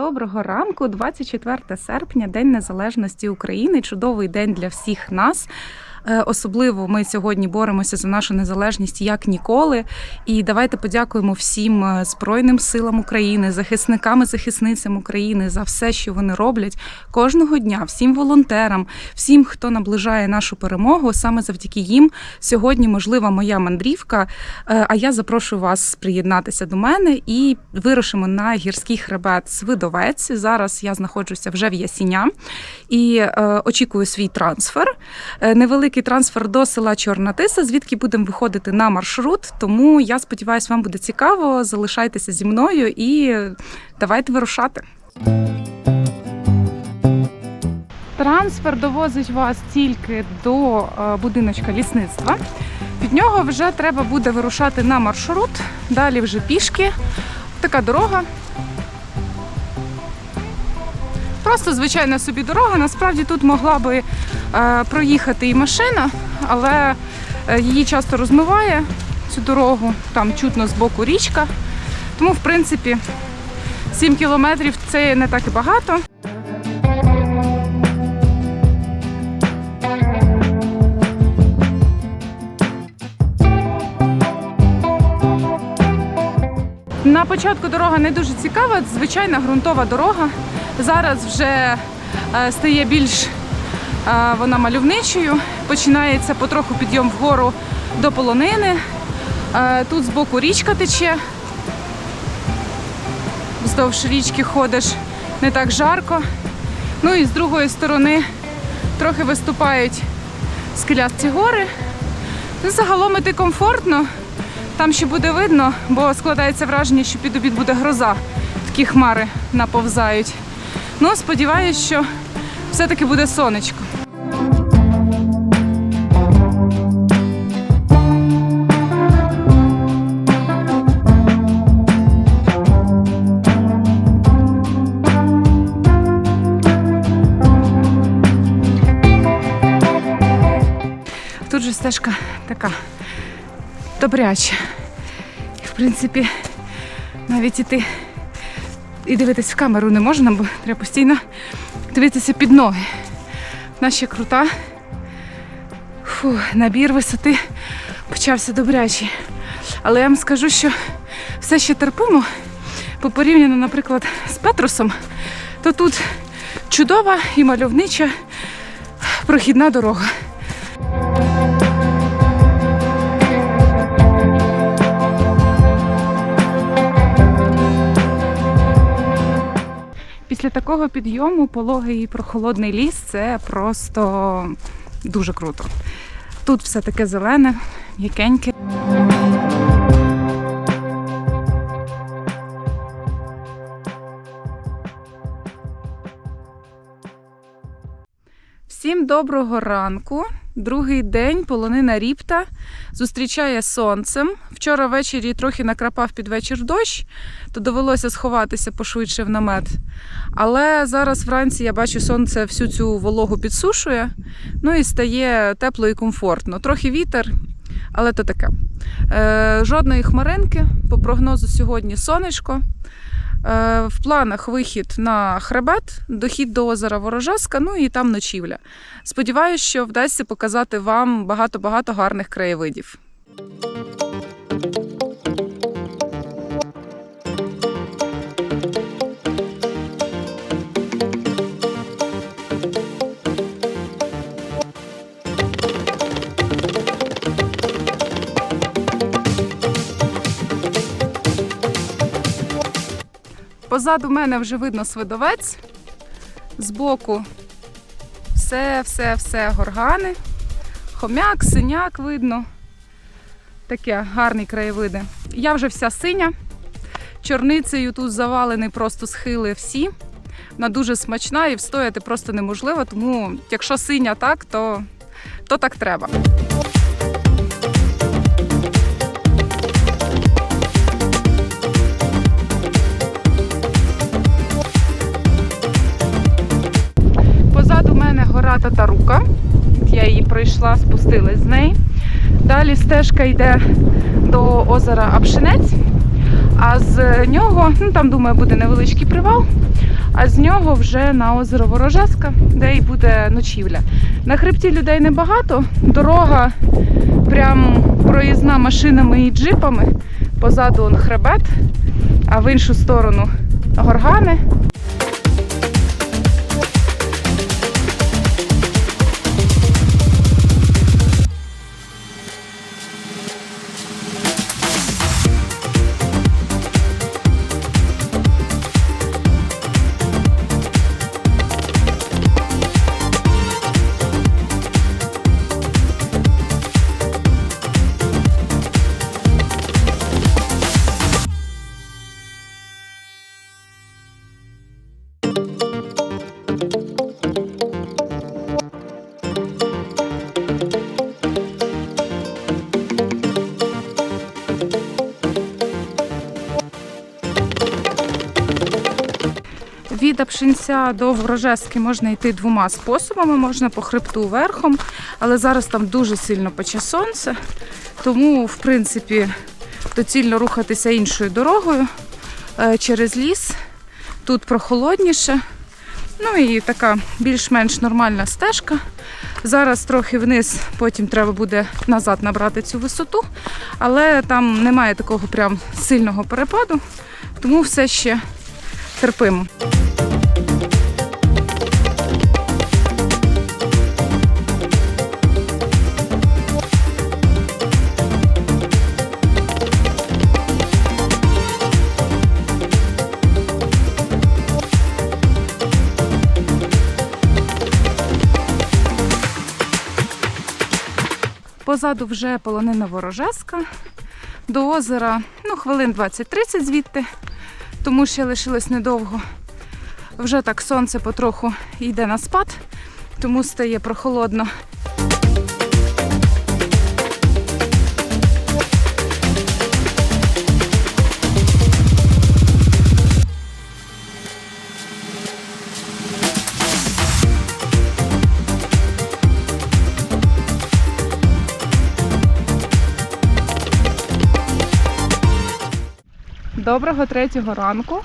доброго ранку, 24 серпня, День Незалежності України. Чудовий день для всіх нас. Е, Особливо ми сьогодні боремося за нашу незалежність як ніколи. І давайте подякуємо всім е, Збройним силам України, захисникам і захисницям України за все, що вони роблять кожного дня, всім волонтерам, всім, хто наближає нашу перемогу. Саме завдяки їм сьогодні можлива моя мандрівка. Е, А я запрошую вас приєднатися до мене і вирушимо на гірський хребет Свидовець. Зараз я знаходжуся вже в Ясіня і очікую свій трансфер. Е, невеликий трансфер до села Чорна Тиса, звідки будемо виходити на маршрут. Тому я сподіваюся, вам буде цікаво. Залишайтеся зі мною і давайте вирушати. Трансфер довозить вас тільки до е, будиночка лісництва. Від нього вже треба буде вирушати на маршрут. Далі вже пішки. Така дорога. Просто звичайна собі дорога. Насправді тут могла би е, проїхати і машина, але е, її часто розмиває цю дорогу. Там чутно з боку річка. Тому, в принципі, 7 кілометрів це не так і багато. На початку дорога не дуже цікава, звичайна ґрунтова дорога. Зараз вже е, стає більш е, вона мальовничою. Починається потроху підйом вгору до полонини. Е, Тут збоку річка тече. Вздовж річки ходиш не так жарко. Ну і з другої сторони трохи виступають скелясті гори. Ну, загалом іти комфортно. Там ще буде видно, бо складається враження, що під обід буде гроза. Такі хмари наповзають. Ну, сподіваюся, що все-таки буде сонечко. Тут же стежка така добряча. І, в принципі, навіть іти і дивитись в камеру не можна, бо треба постійно дивитися під ноги. Вона ще крута. Фу, набір висоти почався добрячий. Але я вам скажу, що все ще терпимо, бо порівняно, наприклад, з Петрусом, то тут чудова і мальовнича прохідна дорога. Після такого підйому пологий і прохолодний ліс це просто дуже круто. Тут все таке зелене, м'якеньке. Всім доброго ранку. Другий день полонина ріпта зустрічає сонцем. Вчора ввечері трохи накрапав під вечір дощ, то довелося сховатися пошвидше в намет. Але зараз вранці я бачу, сонце всю цю вологу підсушує, ну і стає тепло і комфортно. Трохи вітер, але то таке. Е, жодної хмаринки. По прогнозу сьогодні сонечко. Е, в планах вихід на хребет, дохід до озера Ворожаска, ну і там ночівля. Сподіваюсь, що вдасться показати вам багато-багато гарних краєвидів. Позаду мене вже видно свидовець. Збоку все, все, все горгани. Хомяк, синяк видно. Таке гарні краєвиди. Я вже вся синя. Чорницею тут завалені просто схили всі. Вона дуже смачна і встояти просто неможливо, тому якщо синя так, то, то так треба. Татарука. Я її пройшла, спустилась з неї. Далі стежка йде до озера Апшинець, а з нього, ну там думаю, буде невеличкий привал. а з нього вже на озеро Ворожеска, де і буде ночівля. На хребті людей небагато, дорога прям проїзна машинами і джипами. Позаду он хребет, а в іншу сторону горгани. Від Апшинця до Ворожески можна йти двома способами. Можна по хребту верхом, але зараз там дуже сильно пече сонце, тому, в принципі, доцільно рухатися іншою дорогою е, через ліс. Тут прохолодніше. Ну і така більш-менш нормальна стежка. Зараз трохи вниз, потім треба буде назад набрати цю висоту, але там немає такого прям сильного перепаду, тому все ще терпимо. Позаду вже полонина ворожеска. До озера ну, хвилин 20-30 звідти, тому ще лишилось недовго. Вже так сонце потроху йде на спад, тому стає прохолодно. Доброго третього ранку.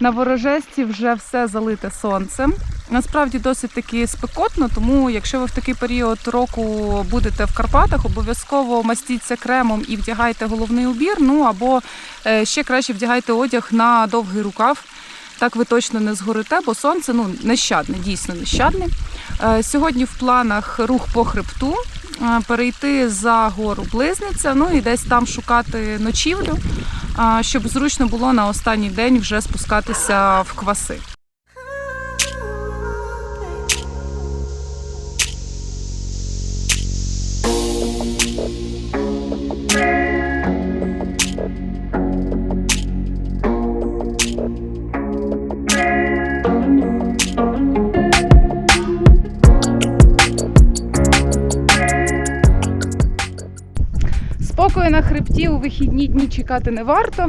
На ворожесті вже все залите сонцем. Насправді досить таки спекотно, тому якщо ви в такий період року будете в Карпатах, обов'язково мастіться кремом і вдягайте головний убір. Ну або е, ще краще вдягайте одяг на довгий рукав. Так ви точно не згорите, бо сонце ну нещадне, дійсно нещадне. Е, Сьогодні в планах рух по хребту, е, перейти за гору Близниця, ну і десь там шукати ночівлю, щоб зручно було на останній день вже спускатися в кваси. Спокою у вихідні дні чекати не варто.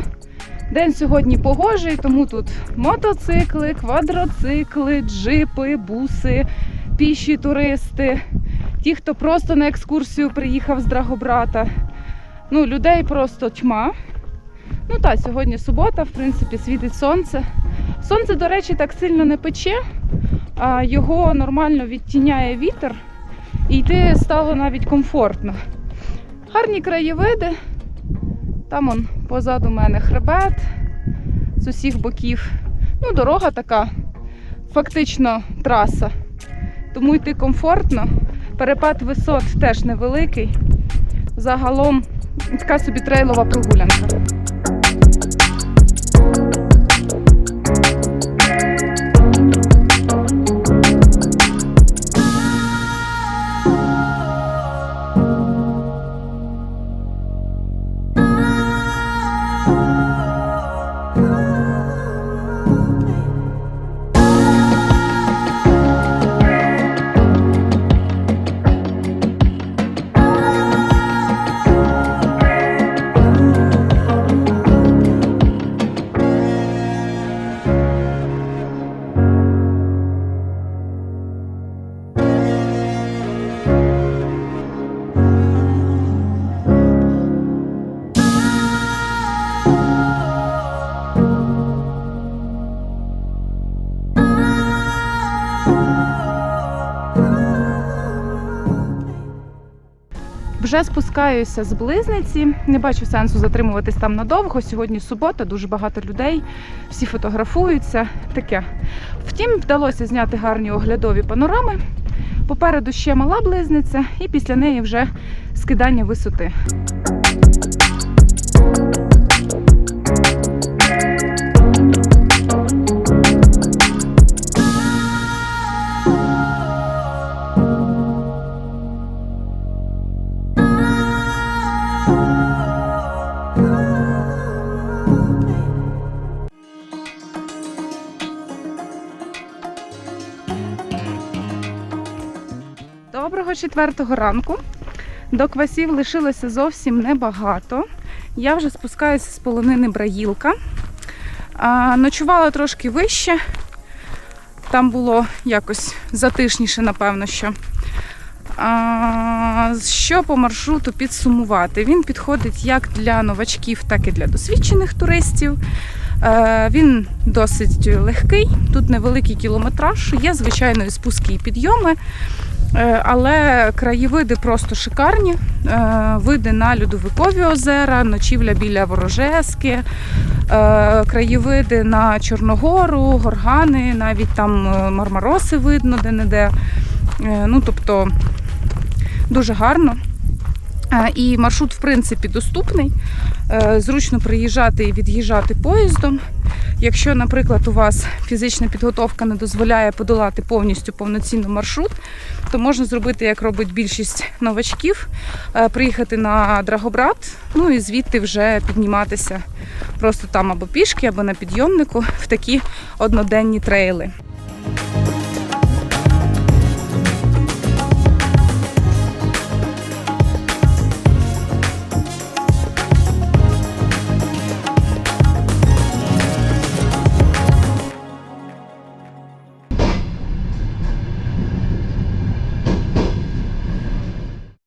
День сьогодні погожий, тому тут мотоцикли, квадроцикли, джипи, буси, піші туристи, ті, хто просто на екскурсію приїхав з Драгобрата. Ну, людей просто тьма. Ну так, сьогодні субота, в принципі, світить сонце. Сонце, до речі, так сильно не пече, а його нормально відтіняє вітер, і йти стало навіть комфортно. Гарні краєвиди. Там он позаду мене хребет з усіх боків. Ну, дорога така, фактично траса. Тому йти комфортно. Перепад висот теж невеликий. Загалом така собі трейлова прогулянка. Вже спускаюся з близниці. Не бачу сенсу затримуватись там надовго. Сьогодні субота, дуже багато людей, всі фотографуються. Таке. Втім, вдалося зняти гарні оглядові панорами. Попереду ще мала близниця, і після неї вже скидання висоти. Доброго четвертого ранку. До квасів лишилося зовсім небагато. Я вже спускаюся з полонини Браїлка. Ночувала трошки вище. Там було якось затишніше, напевно, що. Що по маршруту підсумувати? Він підходить як для новачків, так і для досвідчених туристів. Е, Він досить легкий, тут невеликий кілометраж, є звичайно і спуски і підйоми. Е, Але краєвиди просто шикарні. Е, Види на льодовикові озера, ночівля біля Ворожески, е, краєвиди на Чорногору, горгани, навіть там мармароси видно де-не-де. Ну, тобто дуже гарно. І маршрут, в принципі, доступний. Зручно приїжджати і від'їжджати поїздом. Якщо, наприклад, у вас фізична підготовка не дозволяє подолати повністю повноцінний маршрут, то можна зробити, як робить більшість новачків, е, приїхати на Драгобрат, ну і звідти вже підніматися просто там або пішки, або на підйомнику в такі одноденні трейли.